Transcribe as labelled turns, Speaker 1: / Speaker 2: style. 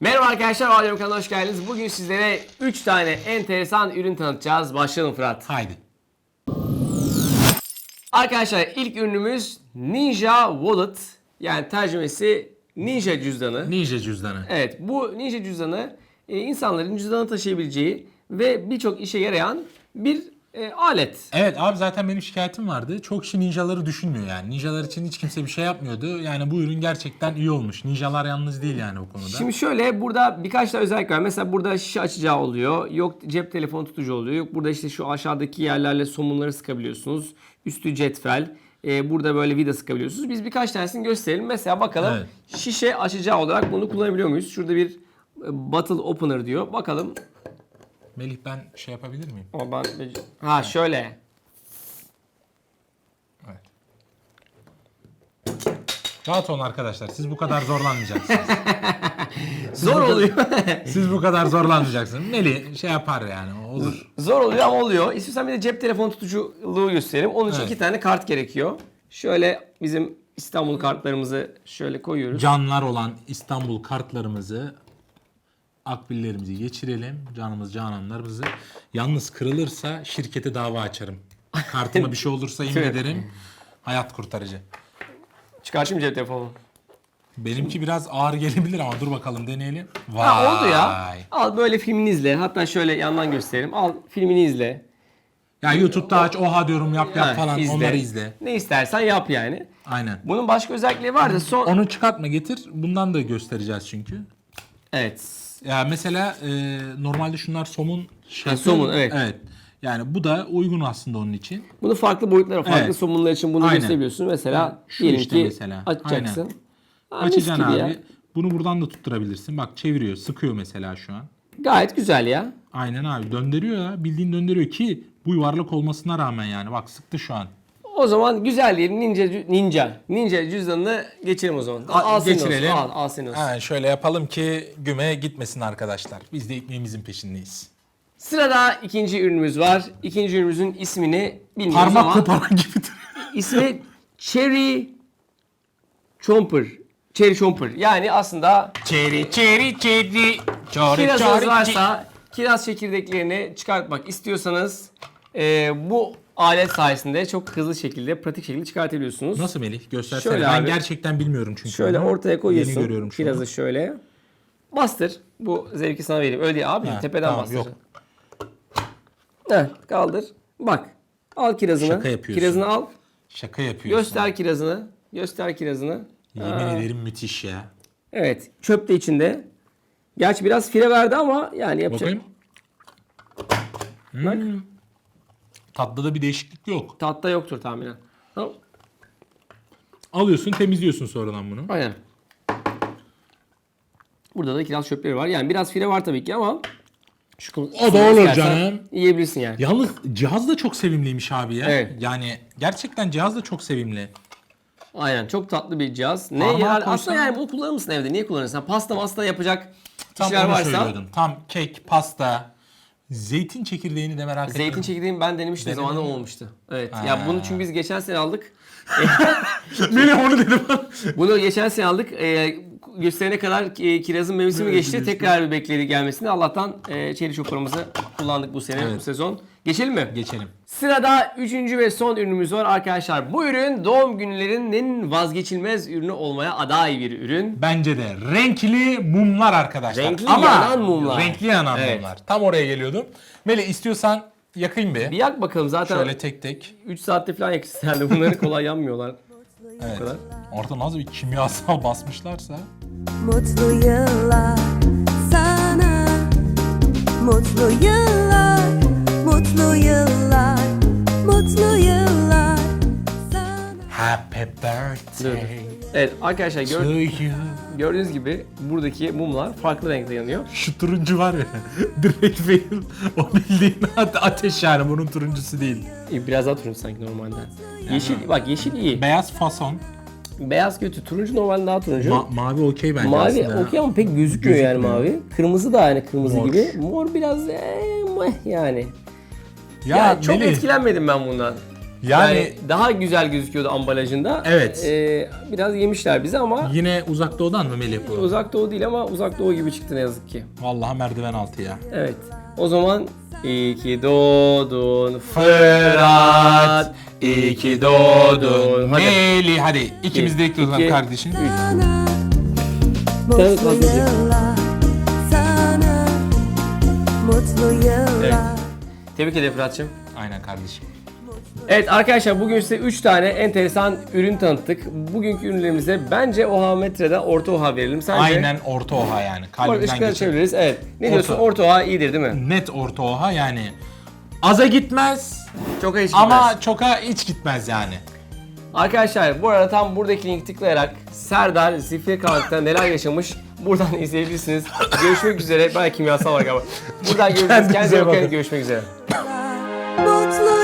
Speaker 1: Merhaba arkadaşlar, Alem kanalına hoş geldiniz. Bugün sizlere 3 tane enteresan ürün tanıtacağız. Başlayalım Fırat.
Speaker 2: Haydi.
Speaker 1: Arkadaşlar ilk ürünümüz Ninja Wallet. Yani tercümesi Ninja cüzdanı.
Speaker 2: Ninja cüzdanı.
Speaker 1: Evet bu Ninja cüzdanı e, insanların cüzdanı taşıyabileceği ve birçok işe yarayan bir e, alet.
Speaker 2: Evet abi zaten benim şikayetim vardı. Çok kişi ninjaları düşünmüyor yani. Ninjalar için hiç kimse bir şey yapmıyordu. Yani bu ürün gerçekten iyi olmuş. Ninjalar yalnız değil yani bu konuda.
Speaker 1: Şimdi şöyle burada birkaç da özellik var. Mesela burada şişe açacağı oluyor. Yok cep telefonu tutucu oluyor. Yok burada işte şu aşağıdaki yerlerle somunları sıkabiliyorsunuz. Üstü cetvel. Ee, burada böyle vida sıkabiliyorsunuz. Biz birkaç tanesini gösterelim. Mesela bakalım
Speaker 2: Evet.
Speaker 1: şişe açacağı olarak bunu kullanabiliyor muyuz? Şurada bir e, bottle opener diyor. Bakalım.
Speaker 2: Melih ben şey yapabilir miyim?
Speaker 1: Ama ben ha şöyle.
Speaker 2: Evet. Rahat olun arkadaşlar. Siz bu kadar zorlanmayacaksınız.
Speaker 1: Zor oluyor.
Speaker 2: Siz bu kadar zorlanmayacaksınız. Melih şey yapar yani. Olur.
Speaker 1: Zor oluyor ama oluyor. İstiyorsan bir de cep telefonu tutuculuğu gösterelim. Onun için
Speaker 2: Evet.
Speaker 1: iki tane kart gerekiyor. Şöyle bizim İstanbul kartlarımızı şöyle koyuyoruz.
Speaker 2: Canlar olan İstanbul kartlarımızı akbillerimizi geçirelim. Canımız cananlarımızı. Yalnız kırılırsa şirkete dava açarım. Kartıma bir şey olursa yemin ederim hayat kurtarıcı.
Speaker 1: Çıkartayım cep telefonu.
Speaker 2: Benimki biraz ağır gelebilir ama dur bakalım deneyelim. Vay.
Speaker 1: Ha oldu ya. Al böyle filmini izle. Hatta şöyle yandan göstereyim. Al filmini izle.
Speaker 2: Ya YouTube'da aç oha diyorum yap yap
Speaker 1: Ha,
Speaker 2: falan
Speaker 1: izle.
Speaker 2: onları izle.
Speaker 1: Ne istersen yap yani.
Speaker 2: Aynen.
Speaker 1: Bunun başka özellikleri var da son...
Speaker 2: Onu çıkartma getir. Bundan da göstereceğiz çünkü.
Speaker 1: Evet.
Speaker 2: Ya mesela e, normalde şunlar somun şey
Speaker 1: Ha, somun, evet.
Speaker 2: Evet. Yani bu da uygun aslında onun için.
Speaker 1: Bunu farklı boyutlara, farklı
Speaker 2: Evet.
Speaker 1: somunlar için bunu
Speaker 2: Aynen.
Speaker 1: gösterebiliyorsun. Mesela
Speaker 2: Şu
Speaker 1: diyelim
Speaker 2: işte
Speaker 1: ki
Speaker 2: mesela.
Speaker 1: açacaksın. Ha, mis
Speaker 2: Açacaksın
Speaker 1: gibi
Speaker 2: abi.
Speaker 1: ya.
Speaker 2: Bunu buradan da tutturabilirsin. Bak çeviriyor, sıkıyor mesela şu an.
Speaker 1: Gayet güzel ya.
Speaker 2: Aynen abi döndürüyor ya. Bildiğin döndürüyor ki bu yuvarlak olmasına rağmen yani. Bak sıktı şu an.
Speaker 1: O zaman güzel diyelim ninja ninja ninja cüzdanını geçelim o zaman. Al, al senin olsun. Al, al senin olsun.
Speaker 2: Hemen şöyle yapalım ki güme gitmesin arkadaşlar. Biz de ekmeğimizin peşindeyiz.
Speaker 1: Sırada ikinci ürünümüz var. İkinci ürünümüzün ismini bilmiyoruz
Speaker 2: Parmak
Speaker 1: ama
Speaker 2: koparan gibidir.
Speaker 1: ismi Cherry Chomper. Cherry Chomper. Yani aslında
Speaker 2: Çeri çeri çeri. Çori
Speaker 1: kirazınız varsa kiraz çekirdeklerini çıkartmak istiyorsanız e, bu alet sayesinde çok hızlı şekilde, pratik şekilde çıkartabiliyorsunuz.
Speaker 2: Nasıl Melih? Göstersene.
Speaker 1: Şöyle
Speaker 2: ben
Speaker 1: abi.
Speaker 2: gerçekten bilmiyorum çünkü.
Speaker 1: Şöyle
Speaker 2: onu.
Speaker 1: ortaya koyuyorsun.
Speaker 2: Yeni görüyorum şu
Speaker 1: kirazı
Speaker 2: an.
Speaker 1: şöyle. Bastır. Bu zevki sana vereyim. Öyle değil abi.
Speaker 2: Ha,
Speaker 1: tepeden
Speaker 2: tamam,
Speaker 1: bastır.
Speaker 2: yok.
Speaker 1: Heh, kaldır. Bak. Al kirazını.
Speaker 2: Şaka yapıyorsun.
Speaker 1: Kirazını al.
Speaker 2: Şaka yapıyorsun.
Speaker 1: Göster kirazını. Göster kirazını.
Speaker 2: Yemin ederim müthiş ya.
Speaker 1: Evet. Çöp de içinde. Gerçi biraz fire verdi ama yani yapacak.
Speaker 2: Bakayım.
Speaker 1: Bak.
Speaker 2: Tatta da bir değişiklik yok.
Speaker 1: Tatta yoktur tahminen. Tamam.
Speaker 2: Alıyorsun temizliyorsun sonradan bunu.
Speaker 1: Aynen. Burada da kiraz çöpleri var. Yani biraz fire var tabii ki ama şu
Speaker 2: O da olur canım.
Speaker 1: Yiyebilirsin yani.
Speaker 2: Yalnız cihaz da çok sevimliymiş abi ya.
Speaker 1: Evet.
Speaker 2: Yani gerçekten cihaz da çok sevimli.
Speaker 1: Aynen çok tatlı bir cihaz. Ne
Speaker 2: Parmağı
Speaker 1: yani
Speaker 2: koysan-
Speaker 1: aslında yani bunu kullanır mısın evde? Niye kullanırsın? Pasta masta yapacak
Speaker 2: Tam
Speaker 1: kişiler varsa.
Speaker 2: Tam kek, pasta, zeytin çekirdeğini de merak ettim.
Speaker 1: zeytin çekirdeğini ben denemiştim
Speaker 2: Denedin
Speaker 1: zamanında olmamıştı. Evet.
Speaker 2: Ha.
Speaker 1: Ya bunu çünkü biz geçen sene aldık.
Speaker 2: Melih onu dedim.
Speaker 1: Bunu geçen sene aldık. Ee, gösterene kadar kirazın mevsimi
Speaker 2: Evet,
Speaker 1: geçti. Tekrar bir bekledi gelmesini. Allah'tan e, çeri çoparımızı kullandık bu sene,
Speaker 2: Evet.
Speaker 1: bu sezon. Geçelim mi?
Speaker 2: Geçelim.
Speaker 1: Sırada üçüncü ve son ürünümüz var arkadaşlar. Bu ürün doğum günlerinin vazgeçilmez ürünü olmaya aday bir ürün.
Speaker 2: Bence de renkli mumlar arkadaşlar.
Speaker 1: Renkli yanan mumlar.
Speaker 2: Renkli yanan
Speaker 1: Evet.
Speaker 2: mumlar. Tam oraya geliyordum. Melih istiyorsan yakayım bir.
Speaker 1: Bir yak bakalım zaten
Speaker 2: Şöyle tek tek.
Speaker 1: 3 saatte falan yak isterdi. Bunları kolay yanmıyorlar.
Speaker 2: Evet.
Speaker 1: kadar.
Speaker 2: Orada nasıl bir kimyasal basmışlarsa.
Speaker 3: Mutlu yıllar sana Mutlu yıllar Mutlu yıllar
Speaker 2: Happy birthday
Speaker 1: Evet arkadaşlar gör-
Speaker 2: you.
Speaker 1: gördüğünüz gibi buradaki mumlar farklı renkte yanıyor.
Speaker 2: Şu turuncu var ya. Direkt fail. O bildiğin ate- ateş yani bunun turuncusu değil.
Speaker 1: İyi, Biraz daha turuncu sanki normalden. Yeşil bak yeşil iyi.
Speaker 2: Beyaz fason.
Speaker 1: Beyaz kötü. Turuncu normalde daha turuncu.
Speaker 2: Ma- mavi okey bence
Speaker 1: mavi
Speaker 2: aslında.
Speaker 1: okey ama pek gözükmüyor, yani mavi. Kırmızı da yani kırmızı
Speaker 2: Mor.
Speaker 1: gibi. Mor biraz ee, meh yani.
Speaker 2: Ya,
Speaker 1: Ya, çok
Speaker 2: Melih,
Speaker 1: etkilenmedim ben bundan. Yani,
Speaker 2: Yani,
Speaker 1: daha güzel gözüküyordu ambalajında.
Speaker 2: Evet.
Speaker 1: Ee, biraz yemişler bizi ama
Speaker 2: yine uzak doğudan mı Melih bu?
Speaker 1: uzak doğu değil ama uzak doğu gibi çıktı ne yazık ki.
Speaker 2: Vallahi merdiven altı ya.
Speaker 1: Evet. O zaman iyi ki doğdun Fırat. İyi ki doğdun. Hadi.
Speaker 2: Melih hadi ikimiz de
Speaker 1: İki,
Speaker 2: ekliyoruz
Speaker 1: iki,
Speaker 2: kardeşim.
Speaker 3: sana
Speaker 1: Evet,
Speaker 3: Mutlu
Speaker 1: fazla değil.
Speaker 3: yıllar sana Mutlu yıllar
Speaker 1: Tebrik ederim Fırat'cığım.
Speaker 2: Aynen kardeşim.
Speaker 1: Evet arkadaşlar bugün size 3 tane enteresan ürün tanıttık. Bugünkü ürünlerimize bence oha metreden orta oha verelim. Sence?
Speaker 2: Aynen orta oha yani.
Speaker 1: Bu arada
Speaker 2: Kalbimden
Speaker 1: ışıkları çeviririz. Evet. Ne diyorsun?
Speaker 2: Orta.
Speaker 1: Oha iyidir değil mi?
Speaker 2: Net orta oha yani. Aza gitmez
Speaker 1: Çok hiç
Speaker 2: ama çoka hiç gitmez yani.
Speaker 1: Arkadaşlar bu arada tam buradaki linki tıklayarak Serdar Zifiri Karanlık'ta neler yaşamış buradan izleyebilirsiniz. Görüşmek üzere. Belki kimyasal var galiba. Buradan görüşürüz.
Speaker 2: Kendinize
Speaker 1: Kendinize iyi bakın.
Speaker 2: bakın.
Speaker 1: Görüşmek üzere.
Speaker 3: Mutlu